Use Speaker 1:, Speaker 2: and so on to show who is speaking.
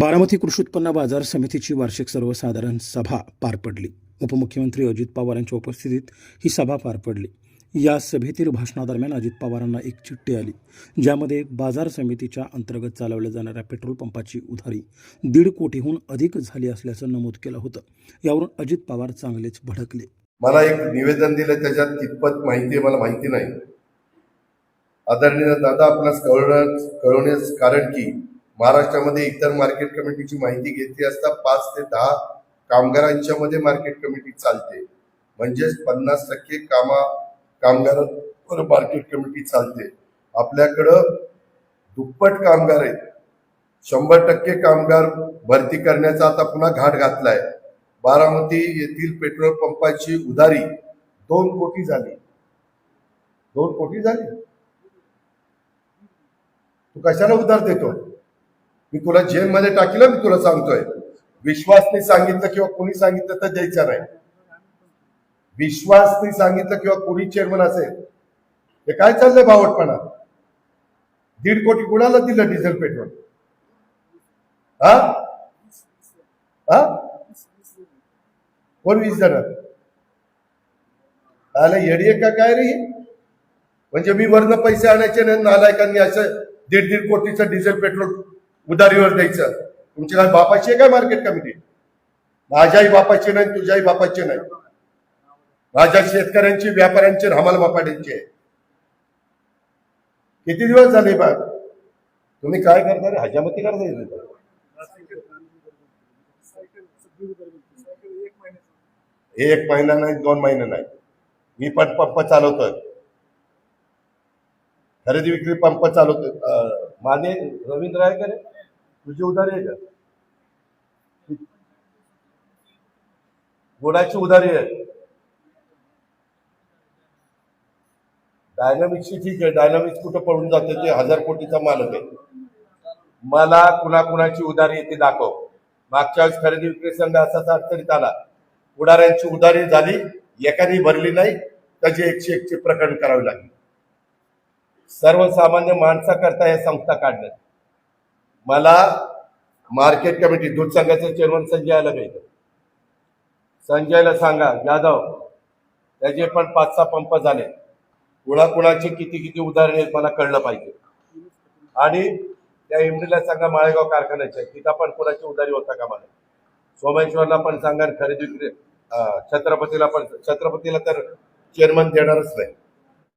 Speaker 1: बारामती कृषी उत्पन्न बाजार समितीची वार्षिक सर्वसाधारण सभा पार पडली. उपमुख्यमंत्री अजित पवार यांच्या उपस्थितीत ही सभा पार पडली. या सभेतील भाषणादरम्यान अजित पवारांना एक चिठ्ठी आली ज्यामध्ये बाजार समितीच्या अंतर्गत चालवल्या जाणाऱ्या पेट्रोल पंपाची उधारी दीड कोटीहून अधिक झाली असल्याचं नमूद केलं होतं. यावरून अजित पवार चांगलेच भडकले.
Speaker 2: मला एक निवेदन दिलं त्याच्यात कितपत माहिती आहे मला माहिती नाही. आदरणीय दादा आपणास कळवण्यास कळवण्यास कारण की महाराष्ट्रामध्ये इतर मार्केट कमिटीची माहिती घेतली असता पाच ते दहा कामगारांच्या मध्ये मार्केट कमिटी चालते. म्हणजेच पन्नास टक्के कामा कामगारांवर मार्केट कमिटी चालते. आपल्याकडं दुप्पट कामगार आहेत. शंभर टक्के कामगार भरती करण्याचा आता पुन्हा घाट घातलाय. बारामती येथील पेट्रोल पंपाची उधारी दोन कोटी झाली. दोन कोटी झाली? तू कशाला उधार देतो मी तुला जेलमध्ये टाकलं मी तुला सांगतोय. विश्वासने सांगितलं किंवा कोणी सांगितलं तर द्यायचं नाही. विश्वासने सांगितलं किंवा कोणी चेअरमन असेल हे काय चाललंय भावटपणा? दीड कोटी कुणाला दिलं डिझेल पेट्रोल हा? हा? कोण वीस जण? आला येडी का काय रे म्हणजे मी वरनं पैसे आणायचे नाही नालायकांनी असं दीड दीड कोटीचं डिझेल पेट्रोल उधारीवर द्यायचं. तुमची काय बापाची आहे काय मार्केट कमिटी माझ्याही बापाची नाही तुझ्याही बापाची नाही. माझ्या शेतकऱ्यांची व्यापाऱ्यांची आणि हमाल मापाड्यांची आहे. किती दिवस झाले बा? तुम्ही काय करता रे हजामती करता हे एक महिना नाही दोन महिने नाही. मी पण पंप चालवतोय. खरेदी विक्री पंप चालवतोय. माने रवींद्र आहे का रे? तुझी उधारी आहे का? गुणाची उधारी आहे. डायनामिक्सची ठीक आहे. डायनामिक्स कुठं पडून जाते ते हजार कोटीचा मालक आहे. मला कुणाकुणाची उधारी येते ती दाखव. मागच्या वेळेस खरेदी विक्री संघ असाच अडचणीत आला. पुढाऱ्यांची उधारी झाली. एकाने भरली नाही. त्याची एकशे एकशे प्रकरण करावे लागले. सर्वसामान्य माणसाकरता या संस्था काढण्यात. मला मार्केट कमिटी दूध संघाचे चेअरमन संजयला आलं पाहिजे संजयला सांगा जाधव त्याचे पण पाच सहा पंप झाले. कुणाकुणाची किती किती उदाहरणे आहेत मला कळलं पाहिजे. आणि त्या इमडीला सांगा माळेगाव कारखान्याच्या तिथं पण कुणाची उदारी होता का मला? सोमेश्वरला पण सांगा खरेदी विक्री छत्रपतीला पण छत्रपतीला तर चेअरमन देणारच नाही.